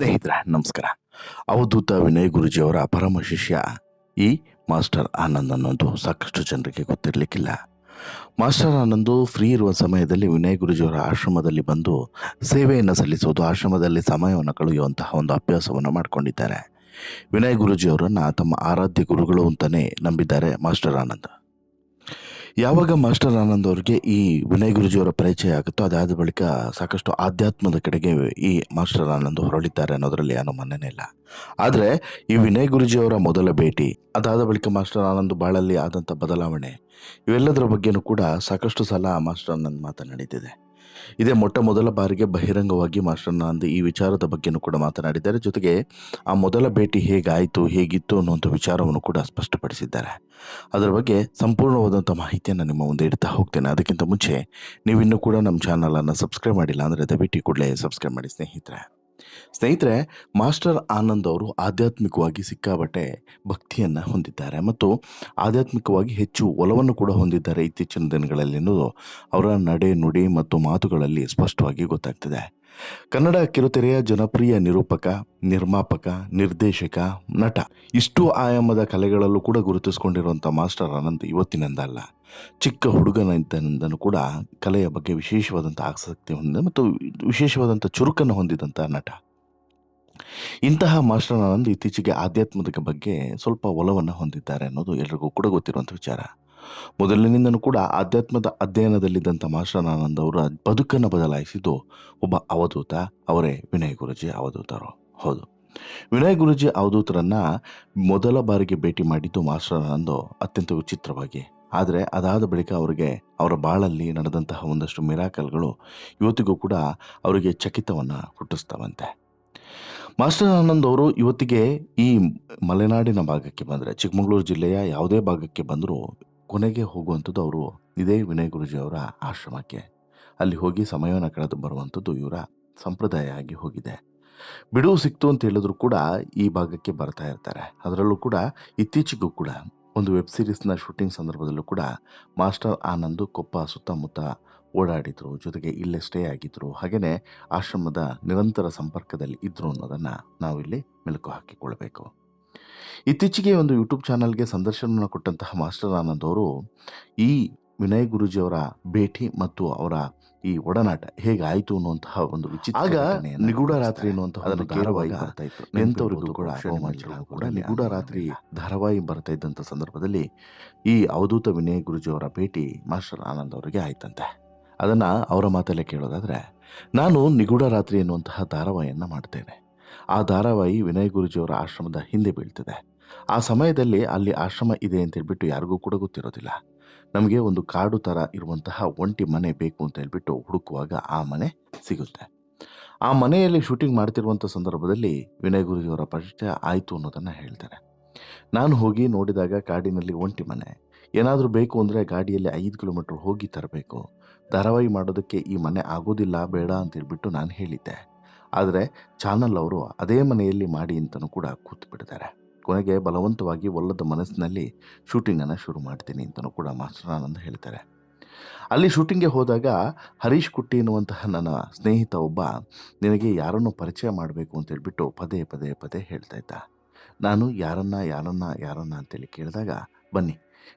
ಸ್ನೇಹಿತರೆ, ನಮಸ್ಕಾರ. ಅವಧೂತ ವಿನಯ್ ಗುರುಜಿಯವರ ಪರಮ ಶಿಷ್ಯ ಈ ಮಾಸ್ಟರ್ ಆನಂದ್ ಅನ್ನೋದು ಸಾಕಷ್ಟು ಜನರಿಗೆ ಗೊತ್ತಿರಲಿಕ್ಕಿಲ್ಲ. ಮಾಸ್ಟರ್ ಆನಂದು ಫ್ರೀ ಇರುವ ಸಮಯದಲ್ಲಿ ವಿನಯ್ ಗುರುಜಿಯವರ ಆಶ್ರಮದಲ್ಲಿ ಬಂದು ಸೇವೆಯನ್ನು ಸಲ್ಲಿಸೋದು ಆಶ್ರಮದಲ್ಲಿ ಸಮಯವನ್ನು ಕಳೆಯುವಂತಹ ಒಂದು ಅಭ್ಯಾಸವನ್ನು ಮಾಡಿಕೊಂಡಿದ್ದಾರೆ. ವಿನಯ್ ಗುರುಜಿಯವರನ್ನು ತಮ್ಮ ಆರಾಧ್ಯ ಗುರುಗಳು ಅಂತಲೇ ನಂಬಿದ್ದಾರೆ ಮಾಸ್ಟರ್ ಆನಂದ್. ಯಾವಾಗ ಮಾಸ್ಟರ್ ಆನಂದ್ ಅವರಿಗೆ ಈ ವಿನಯ್ ಗುರುಜಿಯವರ ಪರಿಚಯ ಆಗುತ್ತೋ ಅದಾದ ಬಳಿಕ ಸಾಕಷ್ಟು ಆಧ್ಯಾತ್ಮದ ಕಡೆಗೆ ಈ ಮಾಸ್ಟರ್ ಆನಂದ್ ಹೊರಳಿದ್ದಾರೆ ಅನ್ನೋದರಲ್ಲಿ ಅನುಮಾನನೇ ಇಲ್ಲ. ಆದರೆ ಈ ವಿನಯ್ ಗುರುಜಿಯವರ ಮೊದಲ ಭೇಟಿ, ಅದಾದ ಬಳಿಕ ಮಾಸ್ಟರ್ ಆನಂದ್ ಬಾಳಲ್ಲಿ ಆದಂಥ ಬದಲಾವಣೆ, ಇವೆಲ್ಲದರ ಬಗ್ಗೆನೂ ಕೂಡ ಸಾಕಷ್ಟು ಸಲ ಮಾಸ್ಟರ್ ಆನಂದ್ ಮಾತನಾಡಿದ್ದಿದೆ. ಇದೇ ಮೊಟ್ಟ ಮೊದಲ ಬಾರಿಗೆ ಬಹಿರಂಗವಾಗಿ ಮಾಸ್ಟರ್ ನಂದಿ ಈ ವಿಚಾರದ ಬಗ್ಗೆನೂ ಕೂಡ ಮಾತನಾಡಿದ್ದಾರೆ. ಜೊತೆಗೆ ಆ ಮೊದಲ ಭೇಟಿ ಹೇಗಾಯಿತು, ಹೇಗಿತ್ತು ಅನ್ನುವಂಥ ವಿಚಾರವನ್ನು ಕೂಡ ಸ್ಪಷ್ಟಪಡಿಸಿದ್ದಾರೆ. ಅದರ ಬಗ್ಗೆ ಸಂಪೂರ್ಣವಾದಂಥ ಮಾಹಿತಿಯನ್ನು ನಿಮ್ಮ ಮುಂದೆ ಇಡ್ತಾ ಹೋಗ್ತೇನೆ. ಅದಕ್ಕಿಂತ ಮುಂಚೆ ನೀವಿನ್ನೂ ಕೂಡ ನಮ್ಮ ಚಾನಲನ್ನು ಸಬ್ಸ್ಕ್ರೈಬ್ ಮಾಡಿಲ್ಲ ಅಂದರೆ ದಯವಿಟ್ಟು ಕೂಡಲೇ ಸಬ್ಸ್ಕ್ರೈಬ್ ಮಾಡಿ ಸ್ನೇಹಿತರೆ. ಸ್ನೇಹಿತರೆ, ಮಾಸ್ಟರ್ ಆನಂದ್ ಅವರು ಆಧ್ಯಾತ್ಮಿಕವಾಗಿ ಸಿಕ್ಕಾಬಟ್ಟೆ ಭಕ್ತಿಯನ್ನು ಹೊಂದಿದ್ದಾರೆ ಮತ್ತು ಆಧ್ಯಾತ್ಮಿಕವಾಗಿ ಹೆಚ್ಚು ಒಲವನ್ನು ಕೂಡ ಹೊಂದಿದ್ದಾರೆ ಇತ್ತೀಚಿನ ದಿನಗಳಲ್ಲಿ ಅವರ ನಡೆ ನುಡಿ ಮತ್ತು ಮಾತುಗಳಲ್ಲಿ ಸ್ಪಷ್ಟವಾಗಿ ಗೊತ್ತಾಗ್ತಿದೆ. ಕನ್ನಡ ಕಿರುತೆರೆಯ ಜನಪ್ರಿಯ ನಿರೂಪಕ, ನಿರ್ಮಾಪಕ, ನಿರ್ದೇಶಕ, ನಟ. ಇಷ್ಟು ಆಯಾಮದ ಕಲೆಗಳಲ್ಲೂ ಕೂಡ ಗುರುತಿಸಿಕೊಂಡಿರುವಂಥ ಮಾಸ್ಟರ್ ಅನಂತ್ ಇವತ್ತಿನಿಂದ ಅಲ್ಲ. ಚಿಕ್ಕ ಹುಡುಗನಿಂದನೂ ಕೂಡ ಕಲೆಯ ಬಗ್ಗೆ ವಿಶೇಷವಾದಂಥ ಆಸಕ್ತಿ ಹೊಂದಿದೆ ಮತ್ತು ವಿಶೇಷವಾದಂಥ ಚುರುಕನ್ನು ಹೊಂದಿದಂಥ ನಟ. ಇಂತಹ ಮಾಸ್ಟರ್ ಆನಂದ್ ಇತ್ತೀಚೆಗೆ ಆಧ್ಯಾತ್ಮದ ಬಗ್ಗೆ ಸ್ವಲ್ಪ ಒಲವನ್ನು ಹೊಂದಿದ್ದಾರೆ ಅನ್ನೋದು ಎಲ್ರಿಗೂ ಕೂಡ ಗೊತ್ತಿರುವಂಥ ವಿಚಾರ. ಮೊದಲಿನಿಂದನೂ ಕೂಡ ಆಧ್ಯಾತ್ಮದ ಅಧ್ಯಯನದಲ್ಲಿದ್ದಂಥ ಮಾಸ್ಟರ್ ಆನಂದ್ ಅವರ ಬದುಕನ್ನು ಬದಲಾಯಿಸಿದ್ದು ಒಬ್ಬ ಅವಧೂತ, ಅವರೇ ವಿನಯ್ ಗುರುಜಿ ಅವಧೂತರು. ಹೌದು. ವಿನಯ್ ಗುರುಜಿ ಅವಧೂತರನ್ನು ಮೊದಲ ಬಾರಿಗೆ ಭೇಟಿ ಮಾಡಿದ್ದು ಮಾಸ್ಟರ್ ಆನಂದ್ ಅತ್ಯಂತ ವಿಚಿತ್ರವಾಗಿ. ಆದರೆ ಅದಾದ ಬಳಿಕ ಅವರಿಗೆ ಅವರ ಬಾಳಲ್ಲಿ ನಡೆದಂತಹ ಒಂದಷ್ಟು ಮಿರಾಕಲ್ಗಳು ಇವತ್ತಿಗೂ ಕೂಡ ಅವರಿಗೆ ಚಕಿತವನ್ನು ಹುಟ್ಟಿಸ್ತಾವಂತೆ. ಮಾಸ್ಟರ್ ಆನಂದ್ ಅವರು ಇವತ್ತಿಗೆ ಈ ಮಲೆನಾಡಿನ ಭಾಗಕ್ಕೆ ಬಂದರೆ ಚಿಕ್ಕಮಗಳೂರು ಜಿಲ್ಲೆಯ ಯಾವುದೇ ಭಾಗಕ್ಕೆ ಬಂದರೂ ಕೊನೆಗೆ ಹೋಗುವಂಥದ್ದು ಅವರು ಇದೇ ವಿನಯ್ ಗುರುಜಿ ಅವರ ಆಶ್ರಮಕ್ಕೆ. ಅಲ್ಲಿ ಹೋಗಿ ಸಮಯವನ್ನು ಕಳೆದು ಬರುವಂಥದ್ದು ಇವರ ಸಂಪ್ರದಾಯ ಆಗಿ ಹೋಗಿದೆ. ಬಿಡುವು ಸಿಕ್ತು ಅಂತ ಹೇಳಿದ್ರು ಕೂಡ ಈ ಭಾಗಕ್ಕೆ ಬರ್ತಾ ಇರ್ತಾರೆ. ಅದರಲ್ಲೂ ಕೂಡ ಇತ್ತೀಚೆಗೂ ಕೂಡ ಒಂದು ವೆಬ್ ಸೀರೀಸ್ನ ಶೂಟಿಂಗ್ ಸಂದರ್ಭದಲ್ಲೂ ಕೂಡ ಮಾಸ್ಟರ್ ಆನಂದ್ ಕೊಪ್ಪ ಸುತ್ತಮುತ್ತ ಓಡಾಡಿದ್ರು, ಜೊತೆಗೆ ಇಲ್ಲೇ ಸ್ಟೇ ಆಗಿದ್ರು ಹಾಗೆಯೇ ಆಶ್ರಮದ ನಿರಂತರ ಸಂಪರ್ಕದಲ್ಲಿ ಇದ್ದರು ಅನ್ನೋದನ್ನು ನಾವಿಲ್ಲಿ ಮೆಲುಕು ಹಾಕಿಕೊಳ್ಬೇಕು ಇತ್ತೀಚೆಗೆ ಒಂದು ಯೂಟ್ಯೂಬ್ ಚಾನಲ್ಗೆ ಸಂದರ್ಶನವನ್ನು ಕೊಟ್ಟಂತಹ ಮಾಸ್ಟರ್ ಆನಂದ್ ಅವರು ಈ ವಿನಯ್ ಗುರುಜಿಯವರ ಭೇಟಿ ಮತ್ತು ಅವರ ಈ ಒಡನಾಟ ಹೇಗಾಯಿತು ಅನ್ನುವಂತಹ ಒಂದು ವಿಚಿತ್ರ ಆಗ ನಿಗೂಢ ರಾತ್ರಿ ಅನ್ನುವಂತಹ ಅದನ್ನು ಧಾರಾವಾಹಿ ಬರ್ತಾ ಇತ್ತು. ಎಂಥವರಿಗೂ ಕೂಡ ಕೂಡ ನಿಗೂಢ ರಾತ್ರಿ ಧಾರಾವಾಹಿ ಬರ್ತಾ ಇದ್ದಂಥ ಸಂದರ್ಭದಲ್ಲಿ ಈ ಅವಧೂತ ವಿನಯ್ ಗುರುಜಿಯವರ ಭೇಟಿ ಮಾಸ್ಟರ್ ಆನಂದ್ ಅವರಿಗೆ ಆಯ್ತಂತೆ. ಅದನ್ನು ಅವರ ಮಾತಲ್ಲೇ ಕೇಳೋದಾದರೆ ನಾನು ನಿಗೂಢ ರಾತ್ರಿ ಎನ್ನುವಂತಹ ಧಾರಾವಾಹಿಯನ್ನು ಮಾಡ್ತೇನೆ. ಆ ಧಾರಾವಾಹಿ ವಿನಯ್ ಗುರುಜಿಯವರ ಆಶ್ರಮದ ಹಿಂದೆ ಬೀಳ್ತದೆ. ಆ ಸಮಯದಲ್ಲಿ ಅಲ್ಲಿ ಆಶ್ರಮ ಇದೆ ಅಂತ ಹೇಳ್ಬಿಟ್ಟು ಯಾರಿಗೂ ಕೂಡ ಗೊತ್ತಿರೋದಿಲ್ಲ. ನಮಗೆ ಒಂದು ಕಾಡು ಥರ ಇರುವಂತಹ ಒಂಟಿ ಮನೆ ಬೇಕು ಅಂತ ಹೇಳ್ಬಿಟ್ಟು ಹುಡುಕುವಾಗ ಆ ಮನೆ ಸಿಗುತ್ತೆ. ಆ ಮನೆಯಲ್ಲಿ ಶೂಟಿಂಗ್ ಮಾಡ್ತಿರುವಂಥ ಸಂದರ್ಭದಲ್ಲಿ ವಿನಯ್ ಗುರುಜಿಯವರ ಪರಿಚಯ ಆಯಿತು ಅನ್ನೋದನ್ನು ಹೇಳ್ತಾರೆ ನಾನು ಹೋಗಿ ನೋಡಿದಾಗ ಕಾಡಿನಲ್ಲಿ ಒಂಟಿ ಮನೆ. ಏನಾದರೂ ಬೇಕು ಅಂದರೆ ಗಾಡಿಯಲ್ಲಿ ಐದು ಕಿಲೋಮೀಟ್ರ್ ಹೋಗಿ ತರಬೇಕು. ಧಾರಾವಾಹಿ ಮಾಡೋದಕ್ಕೆ ಈ ಮನೆ ಆಗೋದಿಲ್ಲ, ಬೇಡ ಅಂತ ಹೇಳ್ಬಿಟ್ಟು ನಾನು ಹೇಳಿದ್ದೆ. ಆದರೆ ಚಾನಲ್ ಅವರು ಅದೇ ಮನೆಯಲ್ಲಿ ಮಾಡಿ ಅಂತಲೂ ಕೂಡ ಕೂತು ಬಿಡ್ತಾರೆ ಕೊನೆಗೆ ಬಲವಂತವಾಗಿ ಒಲ್ಲದ ಮನಸ್ಸಿನಲ್ಲಿ ಶೂಟಿಂಗನ್ನು ಶುರು ಮಾಡ್ತೀನಿ ಅಂತಲೂ ಕೂಡ ಮಾಸ್ಟರ್ ಆನಂದ್ ಹೇಳ್ತಾರೆ. ಅಲ್ಲಿ ಶೂಟಿಂಗ್ಗೆ ಹೋದಾಗ ಹರೀಶ್ ಕುಟ್ಟಿ ಎನ್ನುವಂತಹ ನನ್ನ ಸ್ನೇಹಿತ ಒಬ್ಬ ನಿನಗೆ ಯಾರನ್ನು ಪರಿಚಯ ಮಾಡಬೇಕು ಅಂತ ಹೇಳ್ಬಿಟ್ಟು ಪದೇ ಪದೇ ಪದೇ ಹೇಳ್ತಾ ಇದ್ದ. ನಾನು ಯಾರನ್ನ ಯಾರನ್ನ ಯಾರನ್ನ ಅಂತೇಳಿ ಕೇಳಿದಾಗ ಬನ್ನಿ,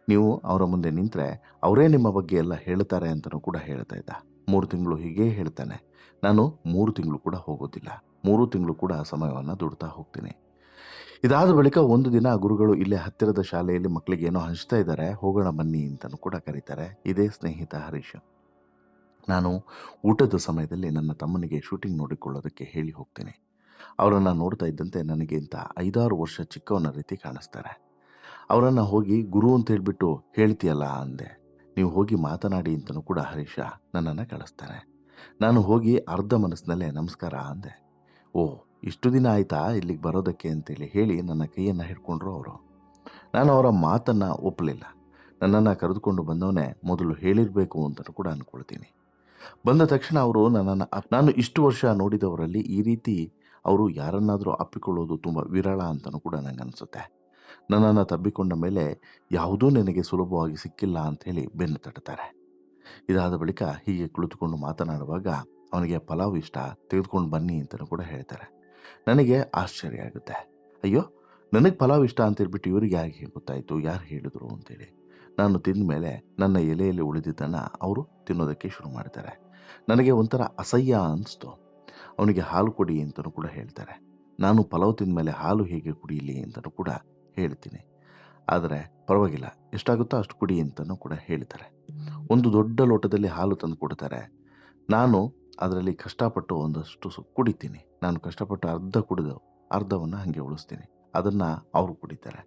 ನೀವು ಅವರ ಮುಂದೆ ನಿಂತರೆ ಅವರೇ ನಿಮ್ಮ ಬಗ್ಗೆ ಎಲ್ಲ ಹೇಳ್ತಾರೆ ಅಂತಲೂ ಕೂಡ ಹೇಳ್ತಾ ಇದ್ದ. ಮೂರು ತಿಂಗಳು ಹೀಗೇ ಹೇಳ್ತಾನೆ. ನಾನು ಮೂರು ತಿಂಗಳು ಕೂಡ ಹೋಗೋದಿಲ್ಲ. ಮೂರು ತಿಂಗಳು ಕೂಡ ಸಮಯವನ್ನು ದುಡ್ತಾ ಹೋಗ್ತೀನಿ. ಇದಾದ ಬಳಿಕ ಒಂದು ದಿನ ಗುರುಗಳು ಇಲ್ಲೇ ಹತ್ತಿರದ ಶಾಲೆಯಲ್ಲಿ ಮಕ್ಕಳಿಗೆ ಏನೋ ಹಂಚ್ತಾ ಇದ್ದಾರೆ, ಹೋಗೋಣ ಬನ್ನಿ ಅಂತಲೂ ಕೂಡ ಕರೀತಾರೆ. ಇದೇ ಸ್ನೇಹಿತ ಹರೀಶ್. ನಾನು ಊಟದ ಸಮಯದಲ್ಲಿ ನನ್ನ ತಮ್ಮನಿಗೆ ಶೂಟಿಂಗ್ ನೋಡಿಕೊಳ್ಳೋದಕ್ಕೆ ಹೇಳಿ ಹೋಗ್ತೇನೆ. ಅವರನ್ನು ನೋಡ್ತಾ ಇದ್ದಂತೆ ನನಗೆ ಇಂಥ ಐದಾರು ವರ್ಷ ಚಿಕ್ಕವನ ರೀತಿ ಕಾಣಿಸ್ತಾರೆ. ಅವರನ್ನು ಹೋಗಿ ಗುರು ಅಂತ ಹೇಳಿಬಿಟ್ಟು ಹೇಳ್ತೀಯಲ್ಲ ಅಂದೆ. ನೀವು ಹೋಗಿ ಮಾತನಾಡಿ ಅಂತಲೂ ಕೂಡ ಹರೀಶ ನನ್ನನ್ನು ಕಳಿಸ್ತಾನೆ. ನಾನು ಹೋಗಿ ಅರ್ಧ ಮನಸ್ಸಿನಲ್ಲೇ ನಮಸ್ಕಾರ ಅಂದೆ. ಓ, ಇಷ್ಟು ದಿನ ಆಯಿತಾ ಇಲ್ಲಿಗೆ ಬರೋದಕ್ಕೆ ಅಂತೇಳಿ ಹೇಳಿ ನನ್ನ ಕೈಯನ್ನು ಹಿಡ್ಕೊಂಡ್ರು ಅವರು. ನಾನು ಅವರ ಮಾತನ್ನು ಒಪ್ಪಲಿಲ್ಲ. ನನ್ನನ್ನು ಕರೆದುಕೊಂಡು ಬಂದವನೇ ಮೊದಲು ಹೇಳಿರಬೇಕು ಅಂತಲೂ ಕೂಡ ಅಂದ್ಕೊಳ್ತೀನಿ ಬಂದ ತಕ್ಷಣ ಅವರು ನನ್ನನ್ನು ನಾನು ಇಷ್ಟು ವರ್ಷ ನೋಡಿದವರಲ್ಲಿ ಈ ರೀತಿ ಅವರು ಯಾರನ್ನಾದರೂ ಅಪ್ಪಿಕೊಳ್ಳೋದು ತುಂಬ ವಿರಳ ಅಂತಲೂ ಕೂಡ ನನಗೆ ಅನಿಸುತ್ತೆ ನನ್ನನ್ನು ತಬ್ಬಿಕೊಂಡ ಮೇಲೆ ಯಾವುದೂ ನನಗೆ ಸುಲಭವಾಗಿ ಸಿಕ್ಕಿಲ್ಲ ಅಂಥೇಳಿ ಬೆನ್ನು ತಟ್ಟುತ್ತಾರೆ ಇದಾದ ಬಳಿಕ ಹೀಗೆ ಕುಳಿತುಕೊಂಡು ಮಾತನಾಡುವಾಗ ಅವನಿಗೆ ಪಲಾವ್ ಇಷ್ಟ, ತೆಗೆದುಕೊಂಡು ಬನ್ನಿ ಅಂತಲೂ ಕೂಡ ಹೇಳ್ತಾರೆ. ನನಗೆ ಆಶ್ಚರ್ಯ ಆಗುತ್ತೆ. ಅಯ್ಯೋ, ನನಗೆ ಪಲಾವ್ ಇಷ್ಟ ಅಂತ ಹೇಳ್ಬಿಟ್ಟು ಇವ್ರಿಗೆ ಯಾರಿಗೆ ಗೊತ್ತಾಯಿತು, ಯಾರು ಹೇಳಿದ್ರು ಅಂತೇಳಿ. ನಾನು ತಿಂದ ಮೇಲೆ ನನ್ನ ಎಲೆಯಲ್ಲಿ ಉಳಿದಿದ್ದನ್ನು ಅವರು ತಿನ್ನೋದಕ್ಕೆ ಶುರು ಮಾಡ್ತಾರೆ. ನನಗೆ ಒಂಥರ ಅಸಹ್ಯ ಅನಿಸ್ತು. ಅವನಿಗೆ ಹಾಲು ಕೊಡಿ ಅಂತಲೂ ಕೂಡ ಹೇಳ್ತಾರೆ. ನಾನು ಪಲಾವ್ ತಿಂದ ಮೇಲೆ ಹಾಲು ಹೇಗೆ ಕುಡಿಯಲಿ ಅಂತಲೂ ಕೂಡ ಹೇಳ್ತೀನಿ. ಆದರೆ ಪರವಾಗಿಲ್ಲ, ಎಷ್ಟಾಗುತ್ತೋ ಅಷ್ಟು ಕುಡಿ ಅಂತಲೂ ಕೂಡ ಹೇಳ್ತಾರೆ ಒಂದು ದೊಡ್ಡ ಲೋಟದಲ್ಲಿ ಹಾಲು ತಂದು ಕೊಡ್ತಾರೆ. ನಾನು ಅದರಲ್ಲಿ ಕಷ್ಟಪಟ್ಟು ಒಂದಷ್ಟು ಕುಡಿತೀನಿ. ನಾನು ಕಷ್ಟಪಟ್ಟು ಅರ್ಧ ಕುಡಿದು ಅರ್ಧವನ್ನು ಹಾಗೆ ಉಳಿಸ್ತೀನಿ. ಅದನ್ನು ಅವರು ಕುಡಿತಾರೆ.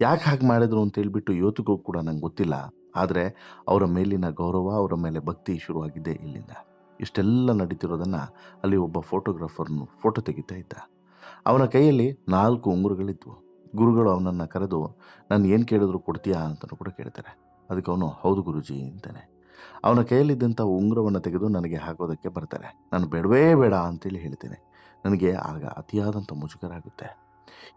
ಯಾಕೆ ಹಾಗೆ ಮಾಡಿದ್ರು ಅಂತ ಹೇಳ್ಬಿಟ್ಟು ಇವತ್ತಿಗೂ ಕೂಡ ನಂಗೆ ಗೊತ್ತಿಲ್ಲ. ಆದರೆ ಅವರ ಮೇಲಿನ ಗೌರವ, ಅವರ ಮೇಲೆ ಭಕ್ತಿ ಶುರುವಾಗಿದೆ ಇಲ್ಲಿಂದ. ಇಷ್ಟೆಲ್ಲ ನಡೀತಿರೋದನ್ನು ಅಲ್ಲಿ ಒಬ್ಬ ಫೋಟೋಗ್ರಾಫರ್ನು ಫೋಟೋ ತೆಗಿತಾ ಇದ್ದ. ಅವನ ಕೈಯಲ್ಲಿ ನಾಲ್ಕು ಉಂಗುರಗಳಿದ್ವು. ಗುರುಗಳು ಅವನನ್ನು ಕರೆದು, ನಾನು ಏನು ಕೇಳಿದ್ರು ಕೊಡ್ತೀಯಾ? ಅಂತಲೂ ಕೂಡ ಕೇಳ್ತಾರೆ. ಅದಕ್ಕೆ ಅವನು, ಹೌದು ಗುರುಜಿ, ಅಂತಾನೆ. ಅವನ ಕೈಯಲ್ಲಿದ್ದಂಥ ಉಂಗುರವನ್ನು ತೆಗೆದು ನನಗೆ ಹಾಕೋದಕ್ಕೆ ಬರ್ತಾರೆ. ನಾನು ಬೇಡವೇ ಬೇಡ, ಅಂತೇಳಿ ಹೇಳ್ತೇನೆ. ನನಗೆ ಆಗ ಅತಿಯಾದಂಥ ಮುಜುಗರ ಆಗುತ್ತೆ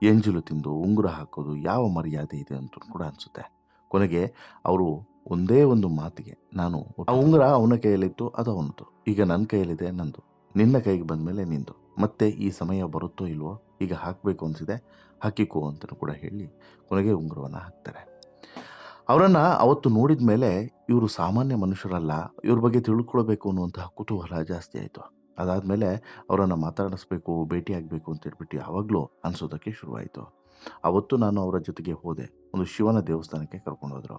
ಎಂಜಲು ತಿಂದು ಉಂಗುರ ಹಾಕೋದು ಯಾವ ಮರ್ಯಾದೆ ಇದೆ ಅಂತ ಕೂಡ ಅನಿಸುತ್ತೆ. ಕೊನೆಗೆ ಅವರು ಒಂದೇ ಒಂದು ಮಾತಿಗೆ, ನಾನು ಆ ಉಂಗುರ ಅವನ ಕೈಯಲ್ಲಿತ್ತು, ಅದು ಅವನದು. ಈಗ ನನ್ನ ಕೈಯಲ್ಲಿದೆ, ನಂದು. ನಿನ್ನ ಕೈಗೆ ಬಂದ ಮೇಲೆ ನಿಂದು. ಮತ್ತೆ ಈ ಸಮಯ ಬರುತ್ತೋ ಇಲ್ವೋ? ಈಗ ಹಾಕಬೇಕು ಅನಿಸಿದೆ, ಹಾಕಿಕೋ ಅಂತಲೂ ಕೂಡ ಹೇಳಿ ಕೊನೆಗೆ ಉಂಗುರವನ್ನು ಹಾಕ್ತಾರೆ. ಅವರನ್ನು ಅವತ್ತು ನೋಡಿದ ಮೇಲೆ ಇವರು ಸಾಮಾನ್ಯ ಮನುಷ್ಯರಲ್ಲ, ಇವ್ರ ಬಗ್ಗೆ ತಿಳ್ಕೊಳ್ಬೇಕು ಅನ್ನುವಂತಹ ಕುತೂಹಲ ಜಾಸ್ತಿ ಆಯಿತು. ಅದಾದಮೇಲೆ ಅವರನ್ನು ಮಾತಾಡಿಸ್ಬೇಕು ಅಂತ ಹೇಳ್ಬಿಟ್ಟು ಯಾವಾಗಲೂ ಅನಿಸೋದಕ್ಕೆ ಶುರುವಾಯಿತು. ಅವತ್ತು ನಾನು ಅವರ ಜೊತೆಗೆ ಹೋದೆ, ಒಂದು ಶಿವನ ದೇವಸ್ಥಾನಕ್ಕೆ ಕರ್ಕೊಂಡು ಹೋದರು.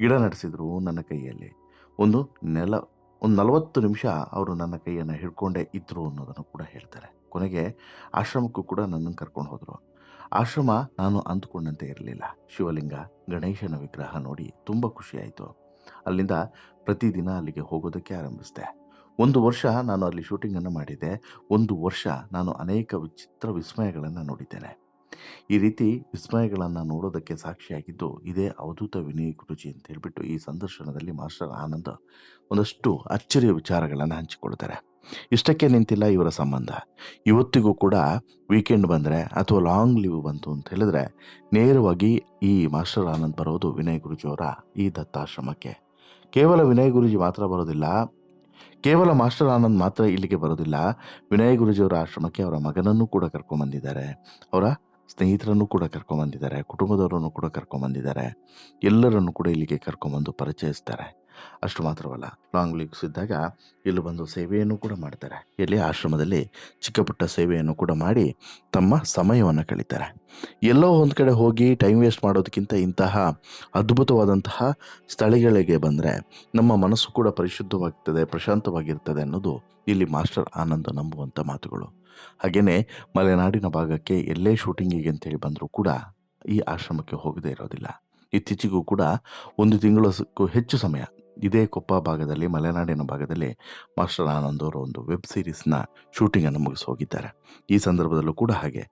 ಗಿಡ ನಡೆಸಿದ್ರು ನನ್ನ ಕೈಯಲ್ಲಿ. ಒಂದು ನೆಲ, ಒಂದು ನಲವತ್ತು ನಿಮಿಷ ಅವರು ನನ್ನ ಕೈಯನ್ನು ಹಿಡ್ಕೊಂಡೇ ಇದ್ದರು ಅನ್ನೋದನ್ನು ಕೂಡ ಹೇಳ್ತಾರೆ. ಕೊನೆಗೆ ಆಶ್ರಮಕ್ಕೂ ಕೂಡ ನನ್ನನ್ನು ಕರ್ಕೊಂಡು ಹೋದರು. ಆಶ್ರಮ ನಾನು ಅಂದುಕೊಂಡಂತೆ ಇರಲಿಲ್ಲ. ಶಿವಲಿಂಗ, ಗಣೇಶನ ವಿಗ್ರಹ ನೋಡಿ ತುಂಬ ಖುಷಿಯಾಯಿತು ಅಲ್ಲಿಂದ ಪ್ರತಿದಿನ ಅಲ್ಲಿಗೆ ಹೋಗೋದಕ್ಕೆ ಆರಂಭಿಸಿದೆ. ಒಂದು ವರ್ಷ ನಾನು ಅಲ್ಲಿ ಶೂಟಿಂಗನ್ನು ಮಾಡಿದ್ದೆ ಒಂದು ವರ್ಷ ನಾನು ಅನೇಕ ವಿಚಿತ್ರ ವಿಸ್ಮಯಗಳನ್ನು ನೋಡಿದ್ದೇನೆ. ಈ ರೀತಿ ವಿಸ್ಮಯಗಳನ್ನು ನೋಡೋದಕ್ಕೆ ಸಾಕ್ಷಿಯಾಗಿದ್ದು ಇದೇ ಅವಧೂತ ವಿನಯ್ ಗುರುಜಿ ಅಂತ ಹೇಳಿಬಿಟ್ಟು ಈ ಸಂದರ್ಶನದಲ್ಲಿ ಮಾಸ್ಟರ್ ಆನಂದ್ ಒಂದಷ್ಟು ಅಚ್ಚರಿಯ ವಿಚಾರಗಳನ್ನು ಹಂಚಿಕೊಳ್ತಾರೆ. ಇಷ್ಟಕ್ಕೆ ನಿಂತಿಲ್ಲ ಇವರ ಸಂಬಂಧ. ಇವತ್ತಿಗೂ ಕೂಡ ವೀಕೆಂಡ್ ಬಂದರೆ ಅಥವಾ ಲಾಂಗ್ ಲೀವ್ ಬಂತು ಅಂತ ಹೇಳಿದ್ರೆ ನೇರವಾಗಿ ಈ ಮಾಸ್ಟರ್ ಆನಂದ್ ಬರೋದು ವಿನಯ್ ಗುರುಜಿಯವರ ಈ ದತ್ತಾಶ್ರಮಕ್ಕೆ. ಕೇವಲ ವಿನಯ್ ಗುರುಜಿ ಮಾತ್ರ ಬರೋದಿಲ್ಲ. ಕೇವಲ ಮಾಸ್ಟರ್ ಆನಂದ್ ಮಾತ್ರ ಇಲ್ಲಿಗೆ ಬರೋದಿಲ್ಲ. ವಿನಯ್ ಗುರುಜಿಯವರ ಆಶ್ರಮಕ್ಕೆ ಅವರ ಮಗನನ್ನು ಕೂಡ ಕರ್ಕೊಂಬಂದಿದ್ದಾರೆ. ಅವರ ಸ್ನೇಹಿತರನ್ನು ಕೂಡ ಕರ್ಕೊಂಬಂದಿದ್ದಾರೆ. ಕುಟುಂಬದವರನ್ನು ಕೂಡ ಕರ್ಕೊಂಬಂದಿದ್ದಾರೆ. ಎಲ್ಲರನ್ನು ಕೂಡ ಇಲ್ಲಿಗೆ ಕರ್ಕೊಂಬಂದು ಪರಿಚಯಿಸ್ತಾರೆ. ಅಷ್ಟು ಮಾತ್ರವಲ್ಲ. ಲಾಂಗ್ ಲೀವ್ಸ್ ಇದ್ದಾಗ ಇಲ್ಲಿ ಬಂದು ಸೇವೆಯನ್ನು ಕೂಡ ಮಾಡ್ತಾರೆ. ಇಲ್ಲಿ ಆಶ್ರಮದಲ್ಲಿ ಚಿಕ್ಕ ಪುಟ್ಟ ಸೇವೆಯನ್ನು ಕೂಡ ಮಾಡಿ ತಮ್ಮ ಸಮಯವನ್ನು ಕಳೀತಾರೆ. ಎಲ್ಲೋ ಒಂದು ಕಡೆ ಹೋಗಿ ಟೈಮ್ ವೇಸ್ಟ್ ಮಾಡೋದಕ್ಕಿಂತ ಇಂತಹ ಅದ್ಭುತವಾದಂತಹ ಸ್ಥಳಗಳಿಗೆ ಬಂದರೆ ನಮ್ಮ ಮನಸ್ಸು ಕೂಡ ಪರಿಶುದ್ಧವಾಗ್ತದೆ, ಪ್ರಶಾಂತವಾಗಿರ್ತದೆ ಅನ್ನೋದು ಇಲ್ಲಿ ಮಾಸ್ಟರ್ ಆನಂದ ನಂಬುವಂಥ ಮಾತುಗಳು. ಹಾಗೆಯೇ ಮಲೆನಾಡಿನ ಭಾಗಕ್ಕೆ ಎಲ್ಲೇ ಶೂಟಿಂಗಿಗೆ ಅಂತೇಳಿ ಬಂದರೂ ಕೂಡ ಈ ಆಶ್ರಮಕ್ಕೆ ಹೋಗದೇ ಇರೋದಿಲ್ಲ. ಇತ್ತೀಚೆಗೂ ಕೂಡ ಒಂದು ತಿಂಗಳಕ್ಕೂ ಹೆಚ್ಚು ಸಮಯ ಇದೇ ಕೊಪ್ಪ ಭಾಗದಲ್ಲಿ, ಮಲೆನಾಡಿನ ಭಾಗದಲ್ಲಿ ಮಾಸ್ಟರ್ ಆನಂದ್ ಅವರು ಒಂದು ವೆಬ್ ಸೀರೀಸ್ನ ಶೂಟಿಂಗನ್ನು ಮುಗಿಸಿ ಹೋಗಿದ್ದಾರೆ ಈ ಸಂದರ್ಭದಲ್ಲೂ ಕೂಡ ಹಾಗೆ.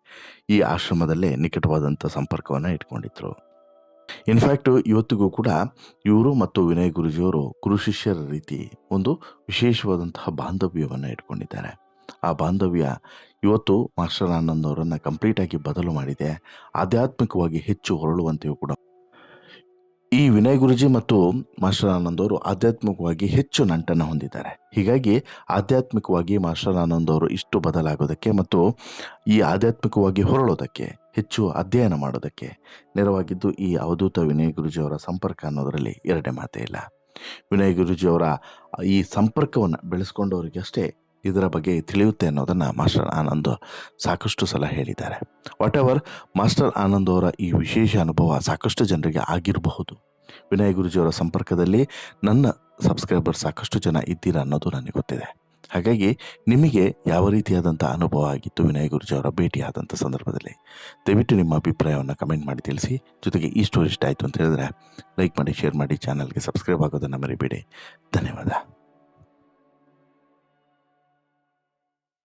ಈ ಆಶ್ರಮದಲ್ಲೇ ನಿಕಟವಾದಂಥ ಸಂಪರ್ಕವನ್ನು ಇಟ್ಕೊಂಡಿದ್ದರು ಇನ್ಫ್ಯಾಕ್ಟ್ ಇವತ್ತಿಗೂ ಕೂಡ ಇವರು ಮತ್ತು ವಿನಯ್ ಗುರುಜಿಯವರು ಗುರು ಶಿಷ್ಯರ ರೀತಿ ಒಂದು ವಿಶೇಷವಾದಂತಹ ಬಾಂಧವ್ಯವನ್ನು ಇಟ್ಕೊಂಡಿದ್ದಾರೆ. ಆ ಬಾಂಧವ್ಯ ಇವತ್ತು ಮಾಸ್ಟರ್ ಆನಂದ್ ಅವರನ್ನು ಕಂಪ್ಲೀಟಾಗಿ ಬದಲು ಮಾಡಿದೆ. ಆಧ್ಯಾತ್ಮಿಕವಾಗಿ ಹೆಚ್ಚು ಹೊರಳುವಂತೆಯೂ ಕೂಡ ಈ ವಿನಯ್ ಗುರುಜಿ ಮತ್ತು ಮಾಸ್ಟರ್ ಆನಂದ್ ಅವರು ಆಧ್ಯಾತ್ಮಿಕವಾಗಿ ಹೆಚ್ಚು ನಂಟನ್ನು ಹೊಂದಿದ್ದಾರೆ. ಹೀಗಾಗಿ ಆಧ್ಯಾತ್ಮಿಕವಾಗಿ ಮಾಸ್ಟರ್ ಆನಂದ್ ಅವರು ಇಷ್ಟು ಬದಲಾಗೋದಕ್ಕೆ ಮತ್ತು ಈ ಆಧ್ಯಾತ್ಮಿಕವಾಗಿ ಹೊರಳೋದಕ್ಕೆ, ಹೆಚ್ಚು ಅಧ್ಯಯನ ಮಾಡೋದಕ್ಕೆ ನೆರವಾಗಿದ್ದು ಈ ಅವಧೂತ ವಿನಯ್ ಗುರುಜಿಯವರ ಸಂಪರ್ಕ ಅನ್ನೋದರಲ್ಲಿ ಎರಡೇ ಮಾತೇ ಇಲ್ಲ. ವಿನಯ್ ಗುರುಜಿಯವರ ಈ ಸಂಪರ್ಕವನ್ನು ಬೆಳೆಸ್ಕೊಂಡವರಿಗೆ ಅಷ್ಟೇ ಇದರ ಬಗ್ಗೆ ತಿಳಿಯುತ್ತೆ ಅನ್ನೋದನ್ನು ಮಾಸ್ಟರ್ ಆನಂದ್ ಸಾಕಷ್ಟು ಸಲ ಹೇಳಿದ್ದಾರೆ. ವಾಟ್ ಎವರ್ ಮಾಸ್ಟರ್ ಆನಂದ್ ಅವರ ಈ ವಿಶೇಷ ಅನುಭವ ಸಾಕಷ್ಟು ಜನರಿಗೆ ಆಗಿರಬಹುದು. ವಿನಯ್ ಗುರುಜಿಯವರ ಸಂಪರ್ಕದಲ್ಲಿ ನನ್ನ ಸಬ್ಸ್ಕ್ರೈಬರ್ ಸಾಕಷ್ಟು ಜನ ಇದ್ದೀರಾ ಅನ್ನೋದು ನನಗೆ ಗೊತ್ತಿದೆ. ಹಾಗಾಗಿ ನಿಮಗೆ ಯಾವ ರೀತಿಯಾದಂಥ ಅನುಭವ ಆಗಿತ್ತು ವಿನಯ್ ಗುರುಜಿಯವರ ಭೇಟಿಯಾದಂಥ ಸಂದರ್ಭದಲ್ಲಿ? ದಯವಿಟ್ಟು ನಿಮ್ಮ ಅಭಿಪ್ರಾಯವನ್ನು ಕಮೆಂಟ್ ಮಾಡಿ ತಿಳಿಸಿ. ಜೊತೆಗೆ ಈ ಸ್ಟೋರಿ ಇಷ್ಟ ಆಯಿತು ಅಂತ ಹೇಳಿದ್ರೆ ಲೈಕ್ ಮಾಡಿ ಶೇರ್ ಮಾಡಿ ಚಾನಲ್ಗೆ ಸಬ್ಸ್ಕ್ರೈಬ್ ಆಗೋದನ್ನು ಮರಿಬೇಡಿ. ಧನ್ಯವಾದ.